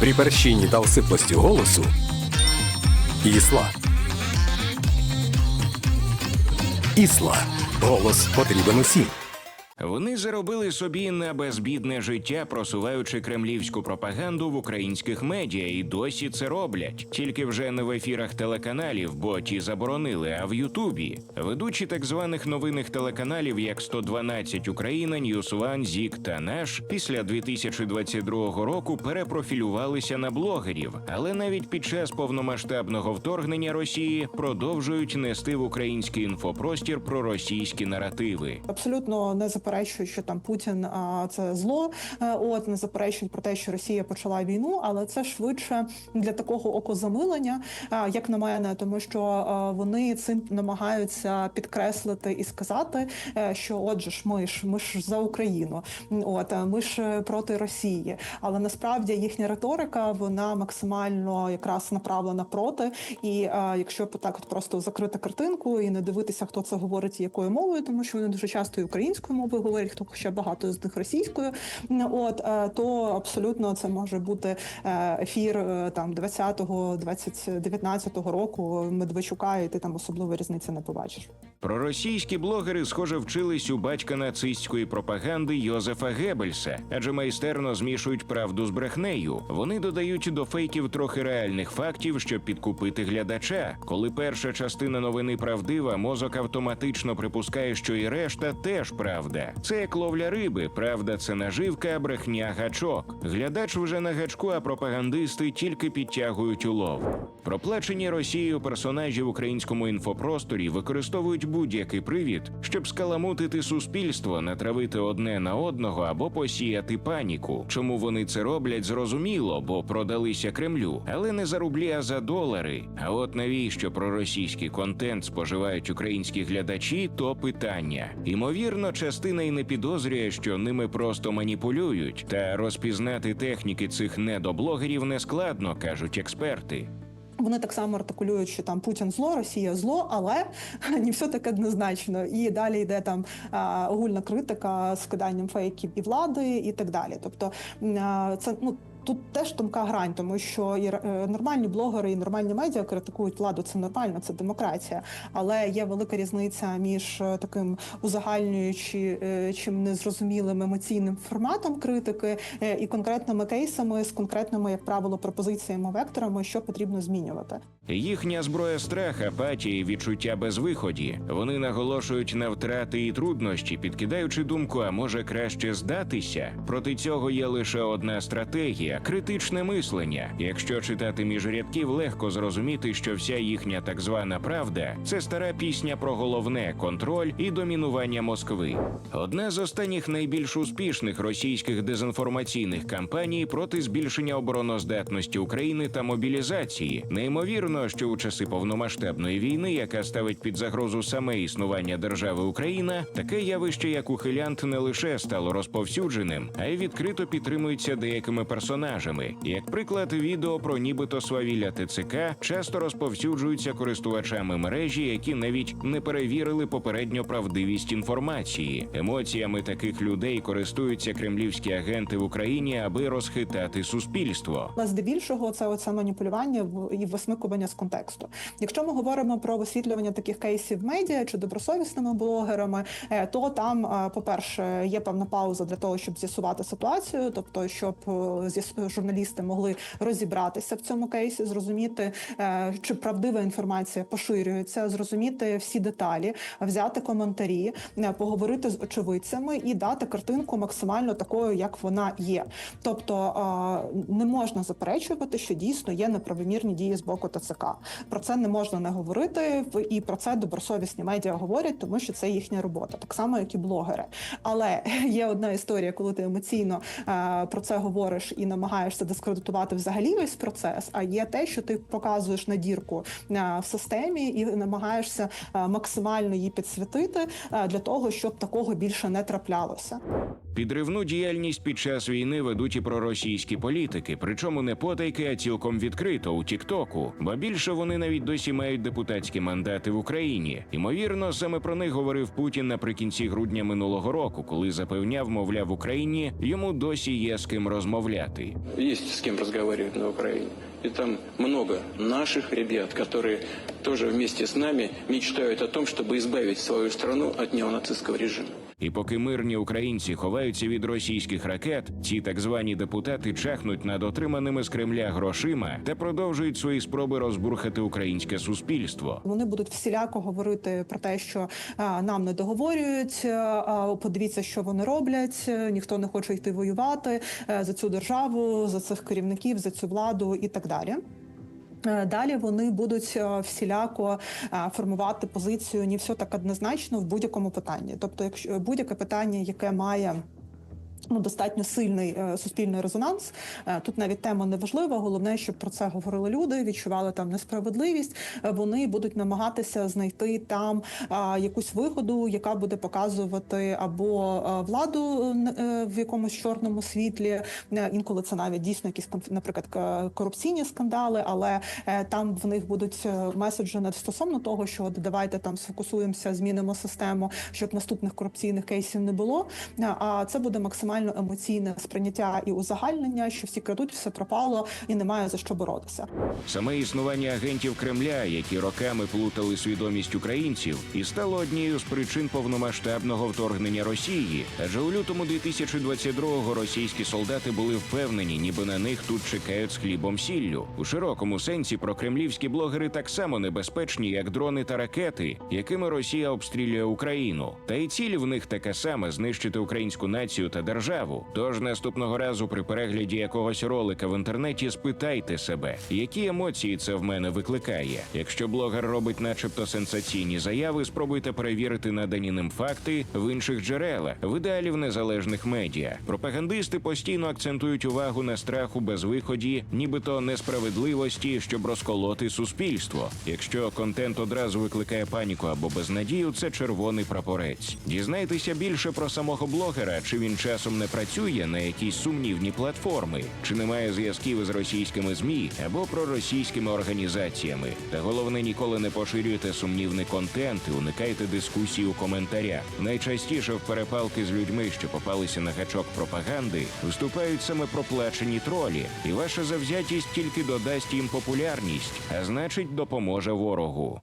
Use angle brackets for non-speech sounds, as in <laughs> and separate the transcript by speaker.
Speaker 1: При перщині та осиплості голосу Ісла. Ісла. Голос потрібен усім.
Speaker 2: Вони заробили собі на безбідне життя, просуваючи кремлівську пропаганду в українських медіа, і досі це роблять. Тільки вже не в ефірах телеканалів, бо ті заборонили, а в Ютубі. Ведучі так званих новинних телеканалів, як 112 Україна, Ньюсван, Зік та Наш, після 2022 року перепрофілювалися на блогерів, але навіть під час повномасштабного вторгнення Росії продовжують нести в український інфопростір проросійські наративи.
Speaker 3: Абсолютно не заперечують, що там Путін це зло. е, От не заперечують про те, що Росія почала війну, але це швидше для такого окозамилення, а, як на мене, тому що а, вони цим намагаються підкреслити і сказати, е, що отже ж ми ж ми ж за Україну, от ми ж е, проти Росії. Але насправді їхня риторика вона максимально якраз направлена проти. І якщо так от просто закрити картинку і не дивитися, хто це говорить і якою мовою, тому що вони дуже часто і українською мовою говорять, хто хоча багато з них російською. От е, то абсолютно це може бути е, ефір е, там 20-го, 20, 19-го року Медведчука, і ти там особливо різниці не побачиш.
Speaker 2: Проросійські блогери, схоже, вчились у батька нацистської пропаганди Йозефа Геббельса, адже майстерно змішують правду з брехнею. Вони додають до фейків трохи реальних фактів, щоб підкупити глядача. Коли перша частина новини правдива, мозок автоматично припускає, що і решта теж правда. Це як ловля риби. Правда, це наживка, а брехня гачок. Глядач вже на гачку, а пропагандисти тільки підтягують улов. Проплачені Росією персонажі в українському інфопросторі використовують будь-який привід, щоб скаламутити суспільство, натравити одне на одного або посіяти паніку. Чому вони це роблять, зрозуміло, бо продалися Кремлю, але не за рублі, а за долари. А от навіщо проросійський контент споживають українські глядачі, то питання. Імовірно, частина й не підозрює, що ними просто маніпулюють, та розпізнати техніки цих недоблогерів нескладно, кажуть експерти.
Speaker 3: Вони так само артикулюють, що там Путін зло, Росія зло, але <laughs> не все так однозначно. І далі йде там огульна критика з киданням фейків і влади, і так далі. Тобто це ну. Тут теж тонка грань, тому що і е, нормальні блогери і нормальні медіа критикують владу. Це нормально, це демократія. Але є велика різниця між е, таким узагальнюючи е, чим незрозумілим емоційним форматом критики і конкретними кейсами з конкретними, як правило, пропозиціями векторами, що потрібно змінювати.
Speaker 2: Їхня зброя страх, апатія і відчуття безвиході. Вони наголошують на втрати і труднощі, підкидаючи думку, а може краще здатися. Проти цього є лише одна стратегія критичне мислення. Якщо читати між рядків, легко зрозуміти, що вся їхня так звана правда це стара пісня про головне контроль і домінування Москви. Одна з останніх найбільш успішних російських дезінформаційних кампаній проти збільшення обороноздатності України та мобілізації. Неймовірно, що у часи повномасштабної війни, яка ставить під загрозу саме існування держави Україна, таке явище, як ухилянт, не лише стало розповсюдженим, а й відкрито підтримується деякими персонажами. Як приклад, відео про нібито свавілля ТЦК часто розповсюджуються користувачами мережі, які навіть не перевірили попередньо правдивість інформації. Емоціями таких людей користуються кремлівські агенти в Україні, аби розхитати суспільство.
Speaker 3: Але здебільшого це оце маніпулювання і висмикування з контексту. Якщо ми говоримо про висвітлювання таких кейсів медіа чи добросовісними блогерами, е, то там, е, по-перше, є певна пауза для того, щоб з'ясувати ситуацію, тобто щоб е, з'яс- журналісти могли розібратися в цьому кейсі, зрозуміти, е, чи правдива інформація поширюється, зрозуміти всі деталі, взяти коментарі, е, поговорити з очевидцями і дати картинку максимально такою, як вона є. Тобто е, не можна заперечувати, що дійсно є неправомірні дії з боку ТЦК. Про це не можна не говорити, і про це добросовісні медіа говорять, тому що це їхня робота, так само, як і блогери. Але <laughs> є одна історія, коли ти емоційно е, про це говориш і намагаєшся дискредитувати взагалі весь процес. А є те, що ти показуєш надірку дірку в системі і намагаєшся е, максимально її підсвітити е, для того, щоб такого більше не траплялося.
Speaker 2: Підривну діяльність під час війни ведуть і проросійські політики, причому не потайки, а цілком відкрито у Тіктоку. Бо більше вони навіть досі мають депутатські мандати в Україні. Ймовірно, саме про них говорив Путін наприкінці грудня минулого року, коли запевняв, мовляв, в Україні йому досі є з ким розмовляти.
Speaker 4: Есть с кем разговаривать на Украине. И там много наших ребят, которые тоже вместе с нами мечтают о том, чтобы избавить свою страну от неонацистского режима.
Speaker 2: І поки мирні українці ховаються від російських ракет, ці так звані депутати чахнуть над отриманими з Кремля грошима та продовжують свої спроби розбурхати українське суспільство.
Speaker 3: Вони будуть всіляко говорити про те, що нам не договорюють. Подивіться, що вони роблять. Ніхто не хоче йти воювати е, за цю державу, за цих керівників, за цю владу і так далі. Е, Далі вони будуть е, всіляко е, формувати позицію не все так однозначно в будь-якому питанні. Тобто, якщо будь-яке питання, яке має ну, достатньо сильний е, суспільний резонанс. Е, тут навіть тема не важлива. Головне, щоб про це говорили люди, відчували там несправедливість. Е, вони будуть намагатися знайти там якусь вигоду, яка буде показувати або владу в якомусь чорному світлі. Інколи це навіть дійсно якісь наприклад, корупційні скандали, але там в них будуть меседжі не стосовно того, що давайте там сфокусуємося, змінимо систему, щоб наступних корупційних кейсів не було. А це буде максимально емоційне сприйняття і узагальнення, що всі крадуть, все пропало і немає за що боротися.
Speaker 2: Саме існування агентів Кремля, які роками плутали свідомість українців, і стало однією з причин повномасштабного вторгнення Росії. Адже у лютому 2022-го російські солдати були впевнені, ніби на них тут чекають з хлібом сіллю. У широкому сенсі прокремлівські блогери так само небезпечні, як дрони та ракети, якими Росія обстрілює Україну. Та й ціль в них така сама знищити українську націю та державу. Тож наступного разу при перегляді якогось ролика в інтернеті спитайте себе, які емоції це в мене викликає. Якщо блогер робить, начебто, сенсаційні заяви, спробуйте перевірити надані ним факти в інших джерелах, в ідеалі в незалежних медіа. Пропагандисти постійно акцентують увагу на страху безвиході, нібито несправедливості, щоб розколоти суспільство. Якщо контент одразу викликає паніку або безнадію, це червоний прапорець. Дізнайтеся більше про самого блогера, чи він часом не працює на якійсь сумнівні платформи, чи немає зв'язків із російськими змі або проросійськими організаціями. Та головне ніколи не поширюйте сумнівний контент і уникайте дискусій у коментарях. Найчастіше в перепалки з людьми, що попалися на гачок пропаганди, виступають саме проплачені тролі, і ваша завзятість тільки додасть їм популярність, а значить, допоможе ворогу.